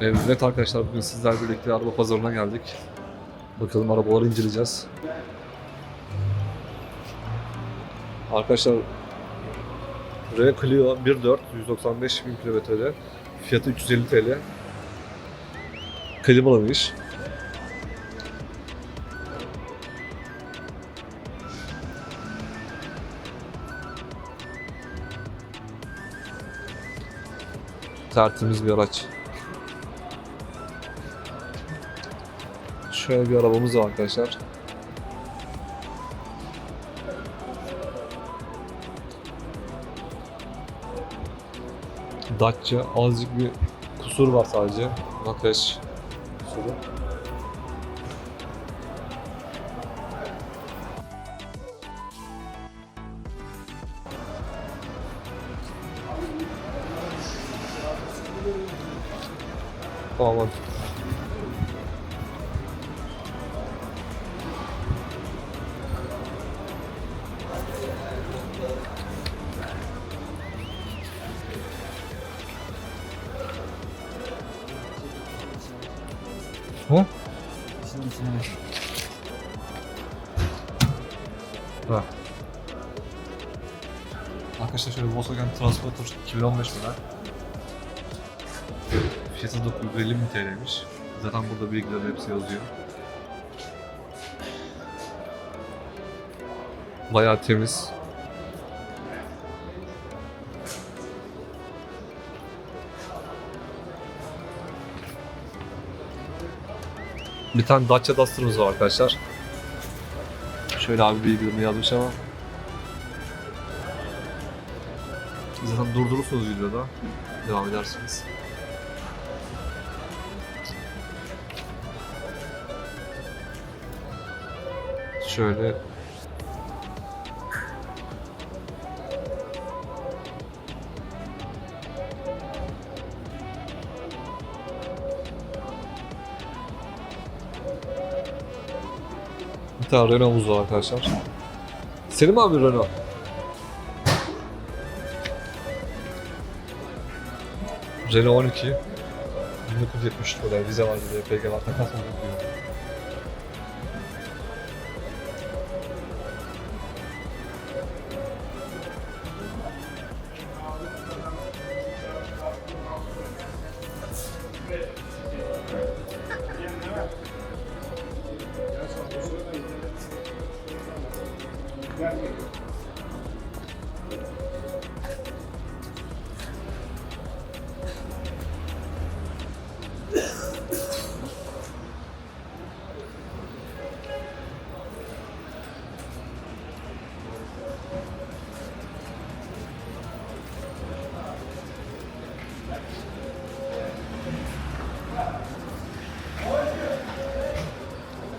Evet arkadaşlar bugün sizlerle birlikte araba pazarına geldik. Bakalım arabaları inceleyeceğiz. Arkadaşlar Renault Clio 1.4 195 bin kilometrede fiyatı 350 TL. Klimalıymış. Tertemiz bir araç. Şöyle bir arabamız var arkadaşlar. Dacia azıcık bir kusur var sadece. Makyaj kusuru. Aman. Ha? Arkadaşlar şöyle Volkswagen Transporter 2015 model. Fiyatı 950 bin TL'ymiş. Zaten burada bilgilerin hepsi yazıyor. Bayağı temiz. Bir tane Dacia Duster'ımız var arkadaşlar. Şöyle abi bilgilerini yazmış ama Zaten durdurursunuz videoda devam edersiniz. Şöyle Bir tane Renault'umuz var arkadaşlar. Senin mi abi Renault? Renault 12 1970 model vize var de PG var. Takas mı diyor.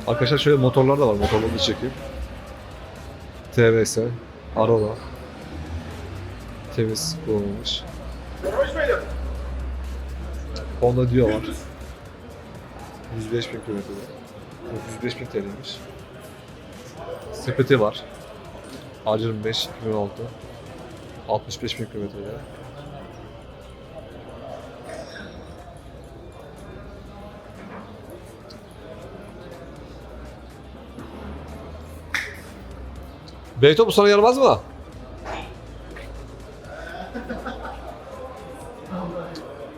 Arkadaşlar şöyle motorlar da var. Motorları da çekeyim. TVS, Arola. Temiz kullanılmış. Honda Dio var. 105 bin kilometrede. Yok, 105 bin TL'ymiş. Sepeti var. A25 2016. 65 bin kilometrede. Beyto bu sana yaramaz mı?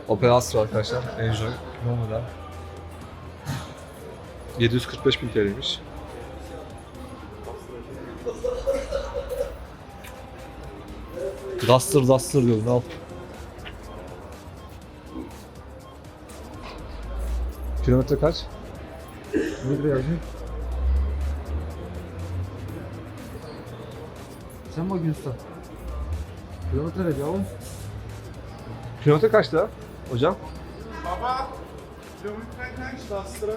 Opel Astra arkadaşlar. Enjoy. Ne model? 745 bin TL'ymiş. Duster Duster diyor ne yap? Kilometre kaç? Ne lira yazıyor? Sen bak Yunus'ta. Kilometre ver yavrum. Kilometre kaçtı hocam? Baba, kilometre kaç Dastra?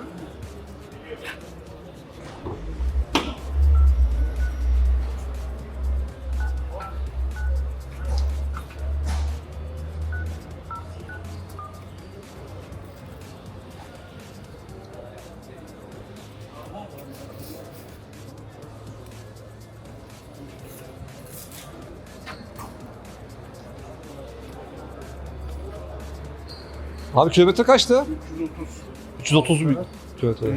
Abi kilometre kaçtı? 330. 330 bin kilometre. Ee, %90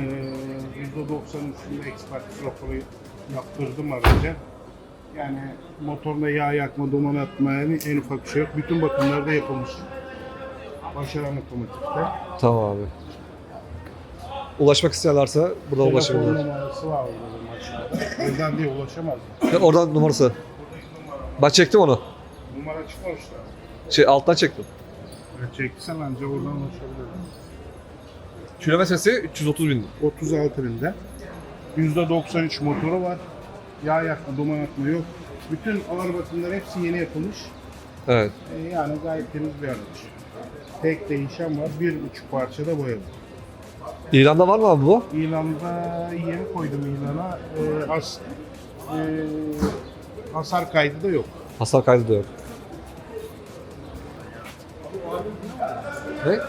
üstünde ekspertiz raporu yaptırdım araca. Yani motorda yağ yakma, duman atma yani en ufak bir şey yok. Bütün bakımlarda yapılmış. Başaran otomatikte. Tamam abi. Ulaşmak isteyenlerse buradan Telefon ulaşabilirler. numarası var burada aşağıda. Buradan diye ulaşamaz. Ya Oradan numarası. Ben çektim onu. Numara çıkmamışlar. Şey alttan çektim. Evet, çeksen anca oradan ulaşabilirim. Kilometresi 330 bin. 36 binde. %93 motoru var. Yağ yakma, duman atma yok. Bütün ağır bakımlar hepsi yeni yapılmış. Evet. Ee, yani gayet temiz bir araç. Tek değişen var. Bir buçuk parçada boyalı. İran'da var mı abi bu? İlanda yeni koydum ilana. Ee, as, ee, hasar kaydı da yok. Hasar kaydı da yok. Ne?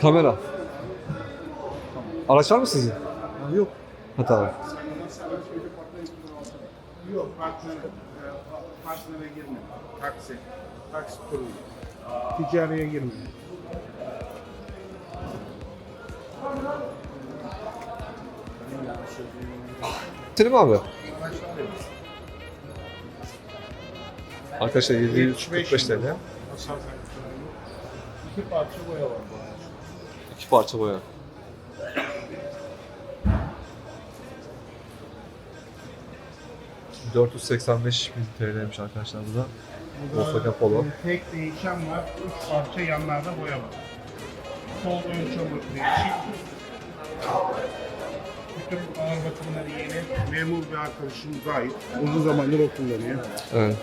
Kamera. Araç var mı sizin? Yok. Ha tamam. Yok. Partner, partnere girmiyor. Taksi. Taksi turu. Ticariye girmiyor. Mi abi? Arkadaşlar 745 TL. İki parça boya var. İki parça boya. ...485 bin TL'ymiş arkadaşlar bu da. Volkswagen Polo. Tek değişen var. Üç parça yanlarda boya var. Sol ön çamur değişik. Bütün ağır bakımları yeni. Memur bir arkadaşımız ait. Uzun zamandır o kullanıyor. Evet.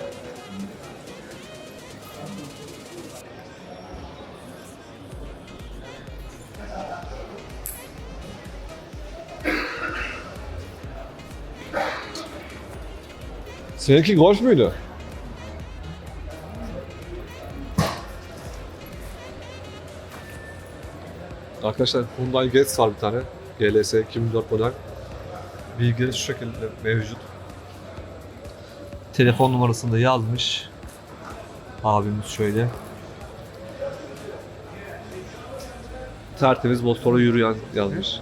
Seninki golf müydü? Arkadaşlar Hyundai Getz var bir tane. GLS 2004 model. Bilgileri şu şekilde mevcut. Telefon numarasını da yazmış. Abimiz şöyle. Tertemiz motora yürüyen yazmış.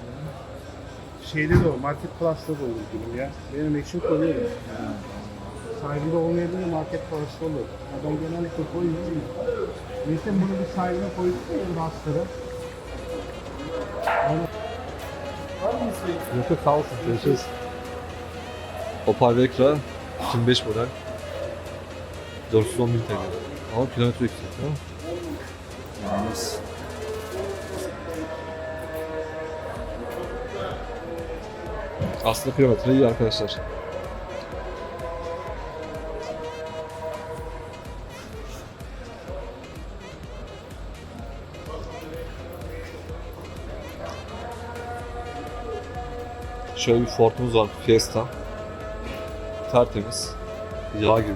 Şeyde de o, Market Plus'ta da olur film ya. Benim eşim koyuyor. Sahibi de olmayabilir, Market Plus'ta olur. Adam genellikle koyuyor. Neyse bunu bir sahibine koyduk ya Duster'ı. Yok yok sağ olsun. Görüşürüz. Opel Vectra 2005 model. 410 bin TL. Ama kilometre yüksek? Yalnız. Aslında kilometre iyi arkadaşlar. Şöyle bir Ford'umuz var, Fiesta. Tertemiz. Yağ gibi.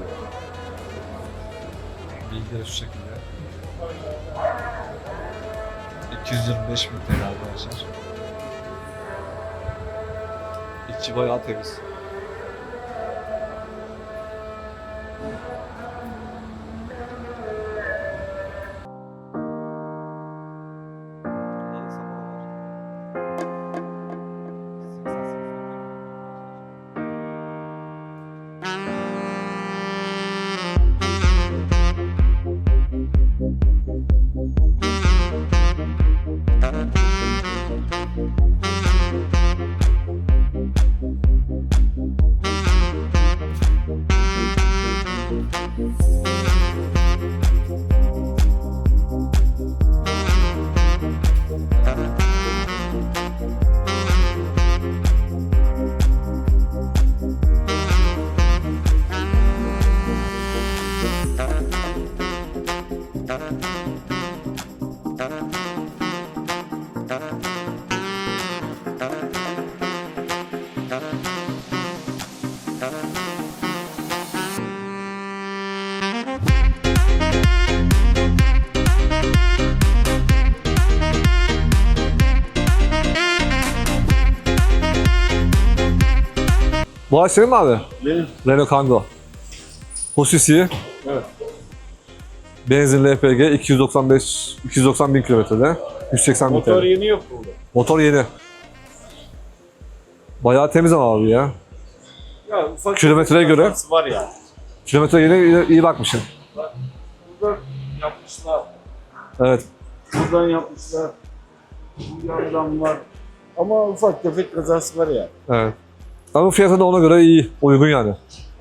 Bilgileri şu şekilde. 225 bin TL arkadaşlar. İçi bayağı temiz. Bu araç senin mi abi? Benim. Renault Kangoo. Hususi. Evet. Benzin LPG 295 290 bin kilometrede. 180 bin Motor TL. yeni yok burada. Motor yeni. Bayağı temiz ama abi ya. Ufak Kilometreye bir göre? hatası var ya. Kilometre yeni iyi, bakmışsın. Burada yapmışlar. Evet. Buradan yapmışlar. Bu yandan var. Ama ufak tefek kazası var ya. Evet. Ama fiyatı da ona göre iyi. Uygun yani.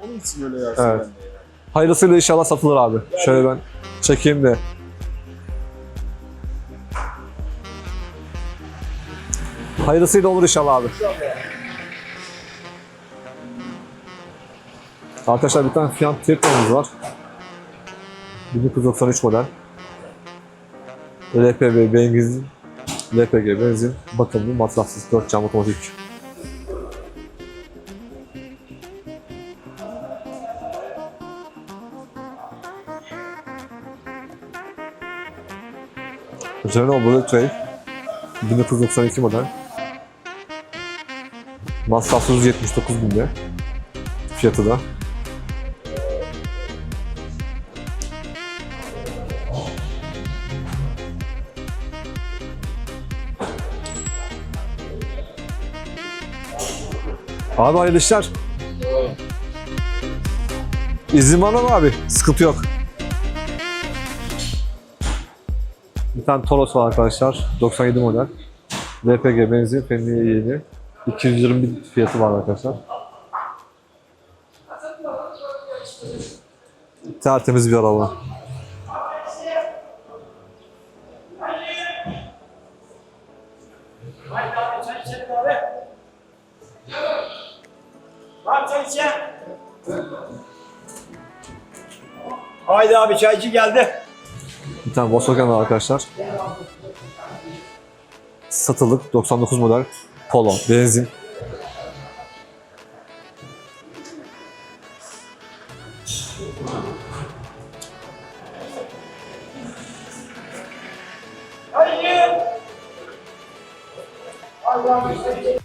Onun için öyle yazdım Evet. ben de ya. Hayırlısıyla inşallah satılır abi. Şöyle ben çekeyim de. Hayırlısıyla olur inşallah abi. Arkadaşlar bir tane Fiat Triton'umuz var. 1993 model. LPG benzin, LPG benzin, bakımlı, masrafsız 4 cam otomatik. Renault Bullet Trail 1992 model. Masrafsız 79 binde. Fiyatı da. Abi hayırlı işler. İzin var mı abi? Sıkıntı yok. Bir tane Toros var arkadaşlar. 97 model. LPG benzin, fenliğe yeni. 220 bin fiyatı var arkadaşlar. Tertemiz bir araba. Haydi abi çaycı geldi. Bir tane Volkswagen var arkadaşlar. Satılık 99 model Polo benzin.